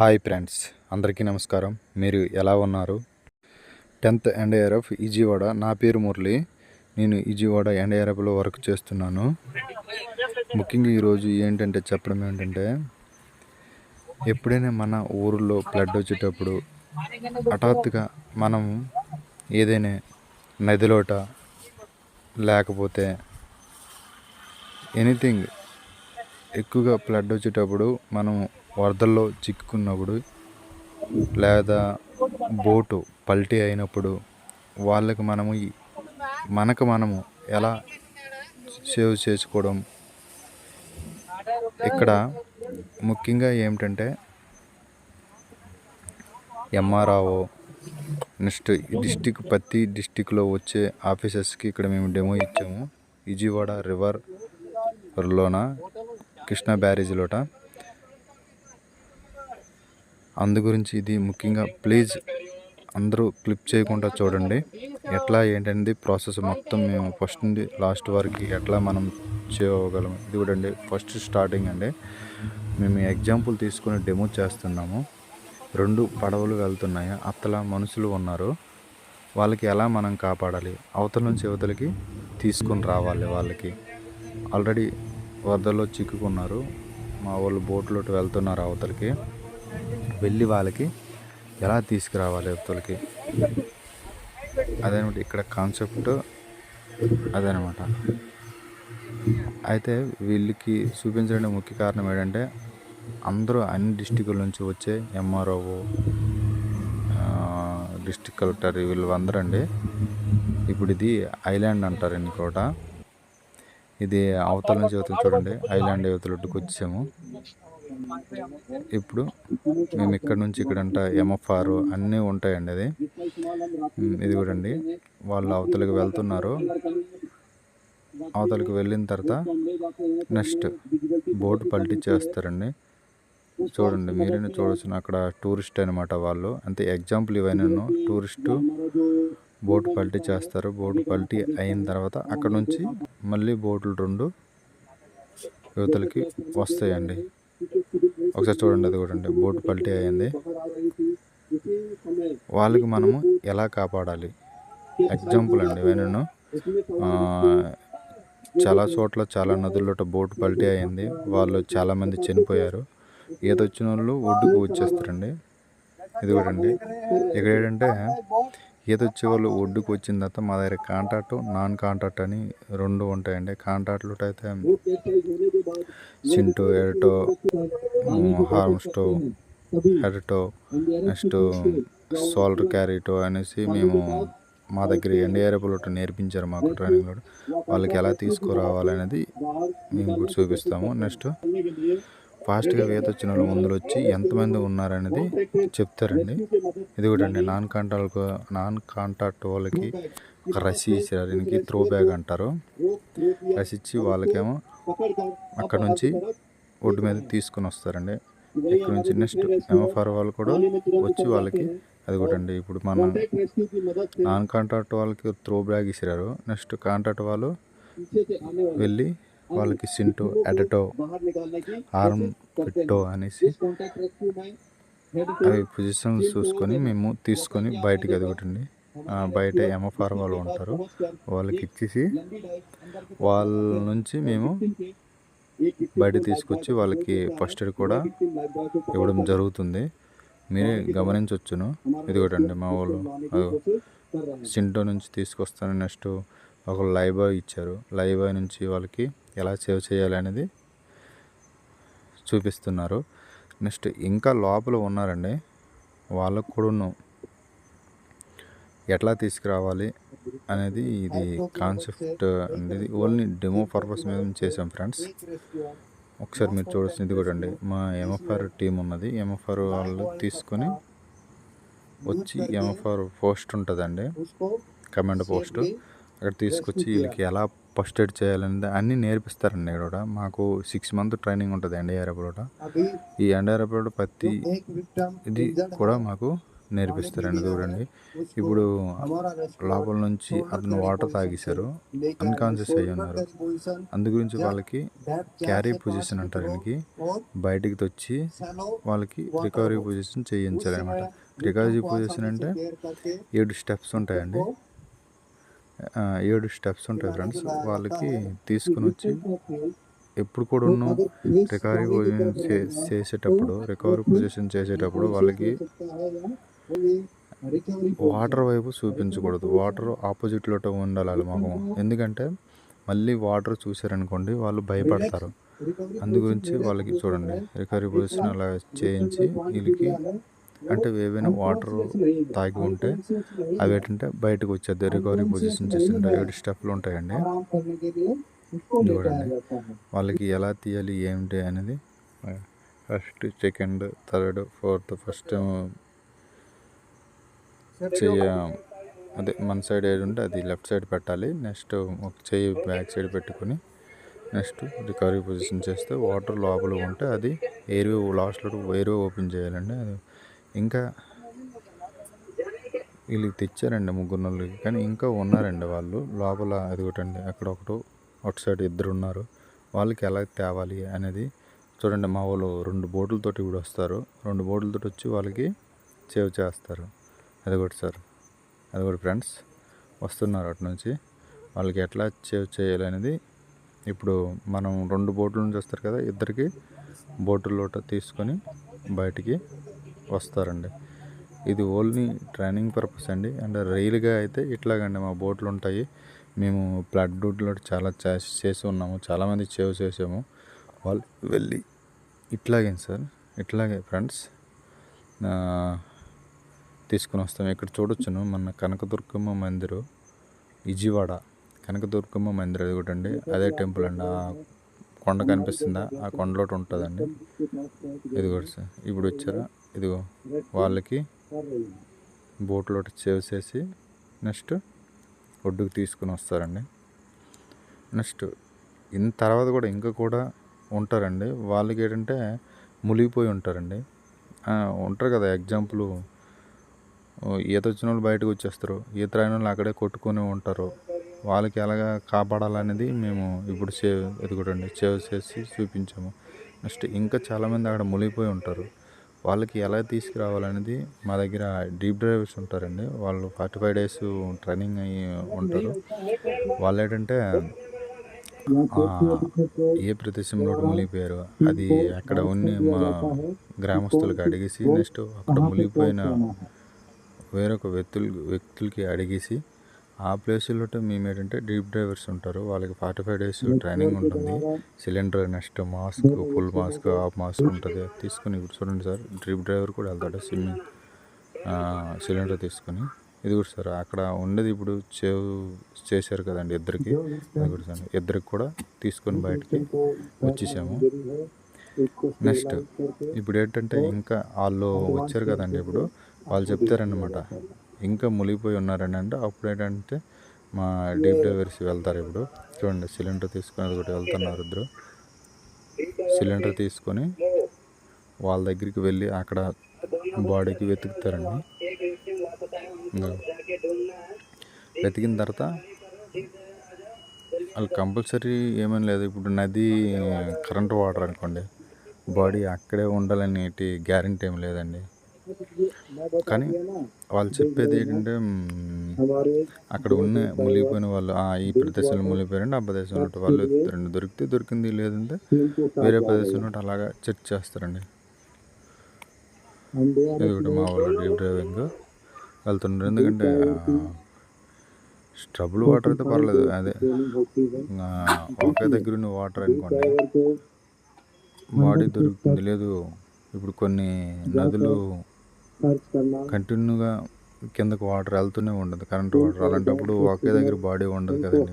Hi friends అందరికీ నమస్కారం. మీరు ఎలా ఉన్నారు? టెన్త్ ఎన్డీఆర్ఎఫ్ ఈజీవాడ. నా పేరు మురళి. నేను ఈజీవాడ ఎన్డీఆర్ఎఫ్లో వర్క్ చేస్తున్నాను. ముఖ్యంగా ఈరోజు ఏంటంటే చెప్పడం ఏంటంటే ఎప్పుడైనా మన ఊరిలో ఫ్లడ్ వచ్చేటప్పుడు హఠాత్తుగా మనం ఏదైనా నదిలోట లేకపోతే ఎనీథింగ్ ఎక్కువగా ఫ్లడ్ వచ్చేటప్పుడు మనం వరదల్లో చిక్కుకున్నప్పుడు లేదా బోటు పల్టీ అయినప్పుడు వాళ్ళకి మనము మనకు మనము ఎలా సేవ్ చేసుకోవడం? ఇక్కడ ముఖ్యంగా ఏమిటంటే ఎంఆర్ఆఓ నెక్స్ట్ డిస్టిక్ ప్రతి డిస్టిక్లో వచ్చే ఆఫీసర్స్కి ఇక్కడ మేము డెమో ఇచ్చాము. విజయవాడ రివర్లోన కృష్ణా బ్యారేజ్లోట? అందు గురించి ఇది ముఖ్యంగా ప్లీజ్ అందరూ క్లిప్ చేయకుండా చూడండి. ఎట్లా ఏంటంటే ప్రాసెస్ మొత్తం మేము ఫస్ట్ నుండి లాస్ట్ వరకు ఎట్లా మనం చేయగలం. ఇది కూడా ఫస్ట్ స్టార్టింగ్ అండి. మేము ఎగ్జాంపుల్ తీసుకొని డెమో చేస్తున్నాము. రెండు పడవలు వెళ్తున్నాయి. అత్తల మనుషులు ఉన్నారు. వాళ్ళకి ఎలా మనం కాపాడాలి? అవతల నుంచి యువతలకి తీసుకొని రావాలి వాళ్ళకి. ఆల్రెడీ వరదల్లో చిక్కుకున్నారు. మా వాళ్ళు బోట్లో వెళ్తున్నారు అవతలకి. వెళ్ళి వాళ్ళకి ఎలా తీసుకురావాలి యువతలకి అదనమాట ఇక్కడ కాన్సెప్ట్ అదనమాట. అయితే వీళ్ళకి చూపించడానికి ముఖ్య కారణం ఏంటంటే అందరూ అన్ని డిస్టిక్ల నుంచి వచ్చే ఎంఆర్ఓ డిస్టిక్ కలెక్టర్ వీళ్ళు అందరూ అండి ఇప్పుడు ఇది ఐలాండ్ అంటారు ఇంకోట ఇది అవతల నుంచి చూడండి ఐలాండ్ యువతలకి వచ్చాము. ఇప్పుడు మేము ఇక్కడ నుంచి ఇక్కడంట ఎంఎఫ్ఆర్ అన్నీ ఉంటాయండి అది. ఇది కూడా అండి వాళ్ళు అవతలకి వెళ్తున్నారు. అవతలకి వెళ్ళిన తర్వాత నెక్స్ట్ బోట్ పల్టీ చేస్తారండి చూడండి మీరైనా చూడొచ్చు అక్కడ టూరిస్ట్ అనమాట వాళ్ళు. అంతే ఎగ్జాంపుల్ ఇవన్నీ. టూరిస్టు బోట్ పల్టీ చేస్తారు బోట్ పల్టీ అయిన తర్వాత అక్కడ నుంచి మళ్ళీ బోట్లు రెండు యువతలకి వస్తాయండి. ఒకసారి చూడండి అది కూడా అండి. బోటు పల్టీ అయింది. వాళ్ళకి మనము ఎలా కాపాడాలి? ఎగ్జాంపుల్ అండి నేను చాలా చోట్ల చాలా నదుల్లో బోటు పల్టీ అయింది. వాళ్ళు చాలామంది చనిపోయారు. ఈత వచ్చిన వాళ్ళు ఒడ్డుకు వచ్చేస్తారండి. ఇది కూడా అండి. ఇక్కడ ఏంటంటే ఈత వచ్చే వాళ్ళు ఒడ్డుకు వచ్చిన తర్వాత మా దగ్గర కాంటాక్ట్ నాన్ కాంటాక్ట్ అని రెండు ఉంటాయండి. కాంటాక్ట్లు అయితే సింటో ఎరటో హార్మ్స్టో హెరటో నెక్స్ట్ సోల్డర్ క్యారీటో అనేసి మేము మా దగ్గర ఎన్డీఆర్ఎఫ్లో నేర్పించారు మాకు ట్రైనింగ్లో వాళ్ళకి ఎలా తీసుకురావాలనేది మేము కూడా చూపిస్తాము. నెక్స్ట్ ఫాస్ట్గా ఈత వచ్చిన వాళ్ళు ముందులు వచ్చి ఎంతమంది ఉన్నారనేది చెప్తారండి. ఇది కూడా అండి నాన్ కాంటాక్ట్ నాన్ కాంటాక్ట్ వాళ్ళకి ఒక రసి ఇచ్చారు. దీనికి త్రో బ్యాగ్ అంటారు. రసి ఇచ్చి వాళ్ళకేమో అక్కడ నుంచి ఒడ్డు మీద తీసుకొని వస్తారండి. ఇక్కడ నుంచి నెక్స్ట్ ఎంఎఫ్ఆర్ వాళ్ళు కూడా వచ్చి వాళ్ళకి అది కూడా అండి. ఇప్పుడు మన నాన్ కాంట్రాక్ట్ వాళ్ళకి త్రో బ్యాగ్ ఇచ్చారు నెక్స్ట్ కాంట్రాక్ట్ వాళ్ళు వెళ్ళి వాళ్ళకి సింటో ఎడటో ఆర్మ్ పెట్టో అనేసి అవి పొజిషన్ చూసుకొని మేము తీసుకొని బయటకు ఎదగటండి బయట ఎంఎఫ్ఆర్ వాళ్ళు ఉంటారు. వాళ్ళకి ఇచ్చేసి వాళ్ళ నుంచి మేము బయట తీసుకొచ్చి వాళ్ళకి ఫస్ట్ ఎయిడ్ కూడా ఇవ్వడం జరుగుతుంది. మీరే గమనించవచ్చును ఇది కూడా అండి మా వాళ్ళు సింటో నుంచి తీసుకొస్తాను నెక్స్ట్ ఒక లైవ్ బాయ్ ఇచ్చారు. లైవ్ బాయ్ నుంచి వాళ్ళకి ఎలా సేవ్ చేయాలి అనేది చూపిస్తున్నారు. నెక్స్ట్ ఇంకా లోపల ఉన్నారండి. వాళ్ళకు కూడాను ఎట్లా తీసుకురావాలి అనేది ఇది కాన్సెప్ట్ అనేది ఓన్లీ డెమో పర్పస్ మీద చేసాం ఫ్రెండ్స్ ఒకసారి మీరు చూడాల్సింది ఇది కూడా అండి. మా ఎంఎఫ్ఆర్ టీం ఉన్నది. ఎంఎఫ్ఆర్ వాళ్ళు తీసుకొని వచ్చి ఎంఎఫ్ఆర్ పోస్ట్ ఉంటుందండి. కమాండ్ పోస్ట్ అక్కడ తీసుకొచ్చి వీళ్ళకి ఎలా ఫస్ట్ ఎయిడ్ చేయాలనేది అన్నీ నేర్పిస్తారండి ఇక్కడ కూడా. మాకు సిక్స్ మంత్ ట్రైనింగ్ ఉంటుంది ఎన్డీఆర్ఎఫ్ కూడా. ఈ ఎన్డీఆర్ఎఫ్ కూడా ప్రతి ఇది కూడా మాకు నేర్పిస్తారండి చూడండి. ఇప్పుడు లోపల నుంచి అతను వాటర్ తాగేశారు. అన్కాన్షియస్ అయ్యి ఉన్నారు. అందు గురించి వాళ్ళకి క్యారీ పొజిషన్ అంటారు దీనికి బయటికి తెచ్చి వాళ్ళకి రికవరీ పొజిషన్ చేయించాలి అనమాట రికవరీ పొజిషన్ అంటే ఏడు స్టెప్స్ ఉంటాయండి. ఏడు స్టెప్స్ ఉంటాయి ఫ్రెండ్స్ వాళ్ళకి తీసుకుని వచ్చి ఎప్పుడు కూడా రికవరీ పొజిషన్ చే- చేసేటప్పుడు రికవరీ పొజిషన్ చేసేటప్పుడు వాళ్ళకి వాటర్ వైపు చూపించకూడదు. వాటర్ ఆపోజిట్లో ఉండాలి మాకు ఎందుకంటే మళ్ళీ వాటర్ చూసారనుకోండి వాళ్ళు భయపడతారు. అందు గురించి వాళ్ళకి చూడండి. రికవరీ పొజిషన్ అలా చేయించి వీళ్ళకి అంటే ఏవైనా వాటర్ తాగి ఉంటే అవి ఏంటంటే బయటకు వచ్చేది రికవరీ పొజిషన్ చేస్తుంటే స్టెప్లు ఉంటాయండి. చూడండి వాళ్ళకి ఎలా తీయాలి ఏమిటి అనేది first second third fourth first చెయ్య అదే మన సైడ్ ఏది ఉంటే అది లెఫ్ట్ సైడ్ పెట్టాలి. నెక్స్ట్ ఒక చెయ్యి బ్యాక్ సైడ్ పెట్టుకొని నెక్స్ట్ రికవరీ పొజిషన్ చేస్తే వాటర్ లోపల ఉంటే అది ఎయిర్వే లాస్ట్లో ఎయిర్వే ఓపెన్ చేయాలండి. అది ఇంకా వీళ్ళకి తెచ్చారండి ముగ్గురు నలుగురికి. కానీ ఇంకా ఉన్నారండి వాళ్ళు. లోపల అది ఒకటండి అక్కడ ఒకటి అటు సైడ్ ఇద్దరు ఉన్నారు వాళ్ళకి ఎలా తేవాలి అనేది చూడండి మా వాళ్ళు రెండు బోట్లతోటి ఇప్పుడు వస్తారు. రెండు బోట్లతోటి వచ్చి వాళ్ళకి సేవ్ చేస్తారు. అది కూడా సార్ అది కూడా ఫ్రెండ్స్ వస్తున్నారు అటు నుంచి. వాళ్ళకి ఎట్లా సేవ్ చేయాలి అనేది ఇప్పుడు మనం రెండు బోట్ల నుంచి వస్తారు కదా ఇద్దరికి బోటులోట తీసుకొని బయటికి వస్తారండి. ఇది ఓన్లీ ట్రైనింగ్ పర్పస్ అండి. అండ్ రైలుగా అయితే ఇట్లాగండి మా బోట్లు ఉంటాయి మేము ఫ్లడ్ డ్యూటీలో చాలా చేసి చేసి ఉన్నాము. చాలామంది సేవ్ చేసాము. వాళ్ళు వెళ్ళి ఇట్లాగే సార్ ఇట్లాగే ఫ్రెండ్స్ తీసుకుని వస్తాము ఇక్కడ చూడొచ్చును మన కనకదుర్గమ్మ మందిరం విజయవాడ కనకదుర్గమ్మ మందిరం అది ఒకటి అండి. అదే టెంపుల్ అండి. ఆ కొండ కనిపిస్తుందా? ఆ కొండలోటి ఉంటుందండి. ఇది కూడా సార్. ఇప్పుడు వచ్చారా? ఇదిగో వాళ్ళకి బోట్లో సేవ్ చేసి నెక్స్ట్ ఒడ్డుకు తీసుకుని వస్తారండి. నెక్స్ట్ ఇన్ తర్వాత కూడా ఇంకా కూడా ఉంటారండి. వాళ్ళకి ఏంటంటే మునిగిపోయి ఉంటారండి. ఉంటారు కదా ఎగ్జాంపుల్. ఈత వచ్చిన వాళ్ళు బయటకు వచ్చేస్తారు. ఈత రాని వాళ్ళు అక్కడే కొట్టుకొని ఉంటారు. వాళ్ళకి ఎలాగా కాపాడాలనేది మేము ఇప్పుడు సేవ్ ఎదుగుడండి సేవ్ చేసి చూపించాము. నెక్స్ట్ ఇంకా చాలామంది అక్కడ మునిగిపోయి ఉంటారు. వాళ్ళకి ఎలా తీసుకురావాలనేది మా దగ్గర డీప్ డ్రైవర్స్ ఉంటారండి. వాళ్ళు ఫార్టీ ఫైవ్ డేస్ ట్రైనింగ్ అయ్యి ఉంటారు. వాళ్ళు ఏంటంటే ఏ ప్రదేశంలో మునిగిపోయారు అది అక్కడ ఉన్న మా గ్రామస్తులకు అడిగేసి నెక్స్ట్ అక్కడ మునిగిపోయిన వేరొక వ్యక్తులు వ్యక్తులకి అడిగేసి ఆ ప్లేసులో మేము ఏంటంటే డీప్ డ్రైవర్స్ ఉంటారు. వాళ్ళకి ఫార్టీ ఫైవ్ డేస్ ట్రైనింగ్ ఉంటుంది. Cylinder next mask full mask half mask ఉంటుంది. తీసుకుని ఇప్పుడు చూడండి సార్ డ్రీప్ డ్రైవర్ కూడా వెళ్తాడు స్విమ్మింగ్ సిలిండర్ తీసుకొని. ఇది కూడా సార్ అక్కడ ఉండేది ఇప్పుడు చేవ్ చేశారు కదండి ఇద్దరికి. కూడా సార్ ఇద్దరికి కూడా తీసుకొని బయటికి వచ్చేసాము. నెక్స్ట్ ఇప్పుడు ఏంటంటే ఇంకా వాళ్ళు వచ్చారు కదండి ఇప్పుడు. వాళ్ళు చెప్తారనమాట ఇంకా మునిగిపోయి ఉన్నారని అంటే అప్పుడు ఏంటంటే మా డీప్ డైవర్స్ వెళ్తారు ఇప్పుడు. చూడండి సిలిండర్ తీసుకొని అది ఒకటి వెళ్తున్నారు ఇద్దరు. సిలిండర్ తీసుకొని వాళ్ళ దగ్గరికి వెళ్ళి అక్కడ బాడీకి వెతుకుతారండి. వెతికిన తర్వాత వాళ్ళు కంపల్సరీ ఏమని లేదు. ఇప్పుడు నది కరెంట్ వాటర్ అనుకోండి బాడీ అక్కడే ఉండాలని గ్యారంటీ ఏం లేదండి. కానీ వాళ్ళు చెప్పేది ఏంటంటే అక్కడ ఉన్న మునిగిపోయిన వాళ్ళు "ఆ, ఈ ప్రదేశంలో మునిగిపోయారండి ఆ ప్రదేశంలో వాళ్ళు ఎత్తారండి దొరికితే దొరికింది లేదంటే వేరే ప్రదేశంలో అలాగా చెక్ చేస్తారండి. ఇది ఒకటి మా వాళ్ళు డీప్ డ్రైవింగ్. వెళ్తున్నారు. ఎందుకంటే స్ట్రబుల్ వాటర్ అయితే పర్లేదు. అదే ఒకే దగ్గర ఉన్న వాటర్ అనుకోండి. బాడీ దొరుకుతుంది లేదు. ఇప్పుడు కొన్ని నదులు కంటిన్యూగా కిందకు వాటర్ వెళ్తూనే ఉండదు. కరెంట్ వాటర్ అలాంటప్పుడు ఒకే దగ్గర బాడీ ఉండదు కదండి.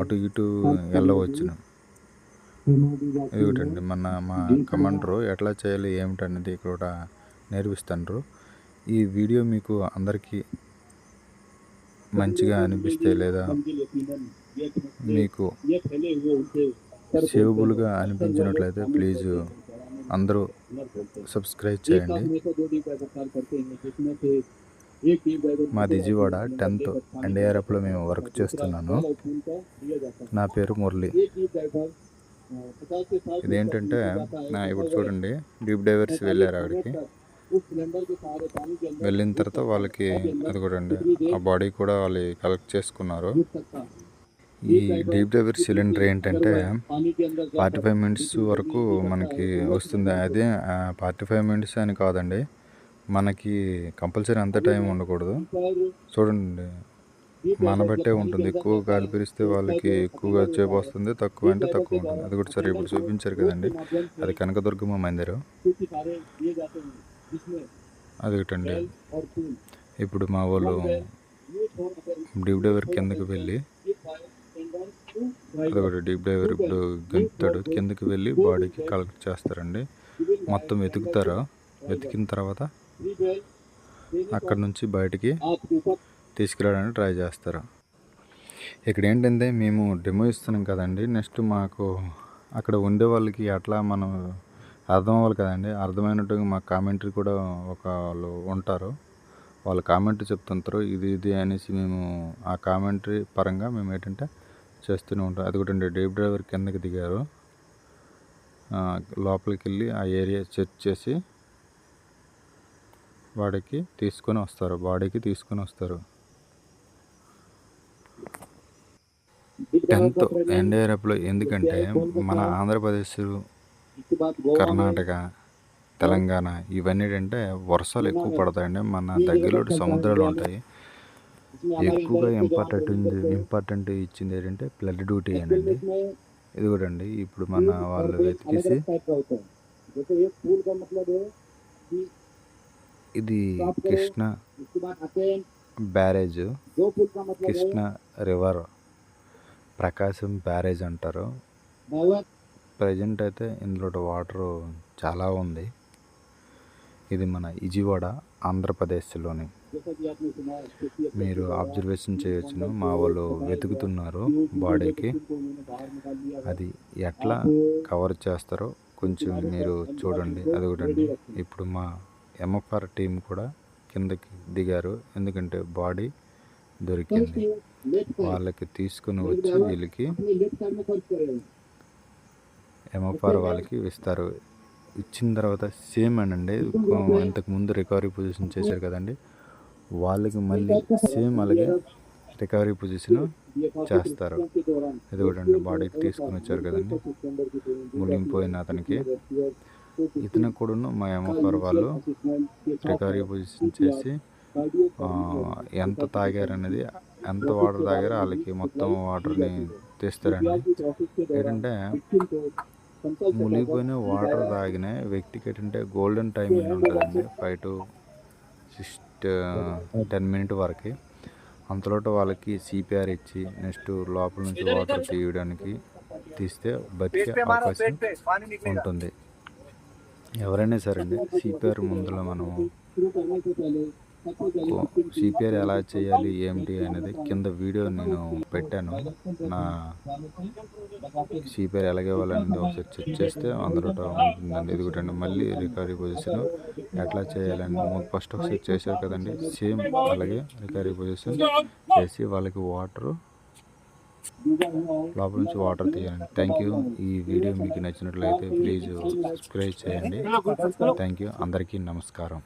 అటు ఇటు వెళ్ళవచ్చును ఇది ఒకటండి మన మా కమాండరు ఎట్లా చేయాలి ఏమిటనేది ఇక్కడ నేర్పిస్తారు ఈ వీడియో మీకు అందరికీ మంచిగా అనిపిస్తే లేదా మీకు సేవబుల్గా అనిపించినట్లయితే ప్లీజ్ అందరూ సబ్స్క్రైబ్ చేయండి. మాది విజయవాడ టెన్త్ ఎన్డీఆర్ఎఫ్లో మేము వర్క్ చేస్తున్నాను. నా పేరు మురళి. ఇదేంటంటే నా ఇప్పుడు చూడండి డీప్ డైవర్స్ వెళ్ళారు అక్కడికి వెళ్ళిన తర్వాత వాళ్ళకి అది కూడా అండి ఆ బాడీ కూడా వాళ్ళు కలెక్ట్ చేసుకున్నారు. ఈ డీప్ డైవర్ సిలిండర్ ఏంటంటే ఫార్టీ ఫైవ్ మినిట్స్ వరకు మనకి వస్తుంది. అదే ఫార్టీ ఫైవ్ మినిట్స్ అని కాదండి. మనకి కంపల్సరీ అంత టైం ఉండకూడదు. చూడండి మన బట్టే ఉంటుంది. ఎక్కువ గాలి పిరిస్తే వాళ్ళకి ఎక్కువగా చేపు వస్తుంది. తక్కువ అంటే తక్కువ ఉంటుంది. అది కూడా సరే ఇప్పుడు చూపించారు కదండి. అది కనకదుర్గమ్మ మందిరం. అది ఒకటండి ఇప్పుడు మా వాళ్ళు డీప్ డైవర్ కిందకి వెళ్ళి అదొకటి డీప్ డైవర్ ఇప్పుడు గెంతుతాడు కిందకి వెళ్ళి బాడీకి కలెక్ట్ చేస్తారండి. మొత్తం వెతుకుతారు? వెతికిన తర్వాత అక్కడ నుంచి బయటికి తీసుకురావడానికి ట్రై చేస్తారు? ఇక్కడ ఏంటంటే మేము డెమో ఇస్తున్నాం కదండి. నెక్స్ట్ మాకు అక్కడ ఉండే వాళ్ళకి అట్లా మనం అర్థం అవ్వాలి కదండి. అర్థమైనట్టుగా మా కామెంటరీ కూడా ఒక వాళ్ళు ఉంటారు. వాళ్ళ కామెంటరీ చెప్తుంటారు. ఇది ఇది అనేసి మేము ఆ కామెంటరీ పరంగా మేము ఏంటంటే చేస్తూనే ఉంటాం అది కూడా డీప్ డ్రైవర్ కిందకి దిగారు. లోపలికి వెళ్ళి ఆ ఏరియా చెక్ చేసి వాడికి తీసుకొని వస్తారు. బాడీకి తీసుకొని వస్తారు. టెన్త్ ఎన్డీఆర్ఎఫ్లో ఎందుకంటే మన ఆంధ్రప్రదేశ్ కర్ణాటక తెలంగాణ ఇవన్నీ ఏంటంటే వర్షాలు ఎక్కువ పడతాయండి. మన దగ్గరలో సముద్రాలు ఉంటాయి. ఎక్కువగా ఇంపార్టెంట్ ఇంపార్టెంట్ ఇచ్చింది ఏంటంటే ఫ్లడ్ డ్యూటీ అనండి. ఇది కూడా అండి. ఇప్పుడు మన వాళ్ళు వెతికేసి ఇది Krishna barrage. Krishna river. Prakasam barrage అంటారు. ప్రజెంట్ అయితే ఇందులో వాటర్ చాలా ఉంది. ఇది మన ఇజివాడ ఆంధ్రప్రదేశ్లోని. మీరు అబ్జర్వేషన్ చేయొచ్చును. మా వాళ్ళు వెతుకుతున్నారు బాడీకి. అది ఎట్లా కవర్ చేస్తారో కొంచెం మీరు చూడండి. అది ఒకటండి ఇప్పుడు మా ఎంఎఫ్ఆర్ టీం కూడా కిందకి దిగారు. ఎందుకంటే బాడీ దొరికింది. వాళ్ళకి తీసుకుని వచ్చి వీళ్ళకి ఎంఎఫ్ఆర్ వాళ్ళకి ఇస్తారు. ఇచ్చిన తర్వాత సేమ్ అండి. ఇంతకు ముందు రికవరీ పొజిషన్ చేశారు కదండి. వాళ్ళకి మళ్ళీ సేమ్ అలాగే రికవరీ పొజిషన్ చేస్తారు. ఇది కూడా అండి బాడీకి తీసుకుని వచ్చారు కదండి. మునిగిపోయిన అతనికి. ఇతను కూడాను మా ఎంఎఫ్ఆర్ వాళ్ళు రికవరీ పొజిషన్ చేసి ఎంత తాగారనేది ఎంత వాటర్ తాగారో వాళ్ళకి మొత్తం వాటర్ని తీస్తారండి. ఏంటంటే మునిగిపోయిన వాటర్ తాగిన వ్యక్తికి ఏంటంటే గోల్డెన్ టైమింగ్ ఉంటుందండి. Five to six ten minute వరకు. అంతలోట వాళ్ళకి సిపిఆర్ ఇచ్చి నెక్స్ట్ లోపల నుంచి వాటర్ తీయడానికి తీస్తే బతికే అవకాశం ఉంటుంది. ఎవరైనా సరే అండి సిపిఆర్ ముందులో మనము సిపిఆర్ ఎలా చేయాలి ఏమిటి అనేది కింద వీడియో నేను పెట్టాను. నా సిపిఆర్ ఎలాగ వాళ్ళని ఒకసారి చెక్ చేస్తే అందులో ఉంటుందండి. ఇది కూడా మళ్ళీ రికవరీ పొజిషన్ ఎట్లా చేయాలని ఫస్ట్ ఒకసారి చేశారు కదండి. సేమ్ అలాగే రికవరీ పొజిషన్ చేసి వాళ్ళకి వాటర్ లోపల నుంచి వాటర్ తీయండి థ్యాంక్ యూ ఈ వీడియో మీకు నచ్చినట్లయితే ప్లీజ్ సబ్స్క్రైబ్ చేయండి. థ్యాంక్ యూ అందరికీ నమస్కారం.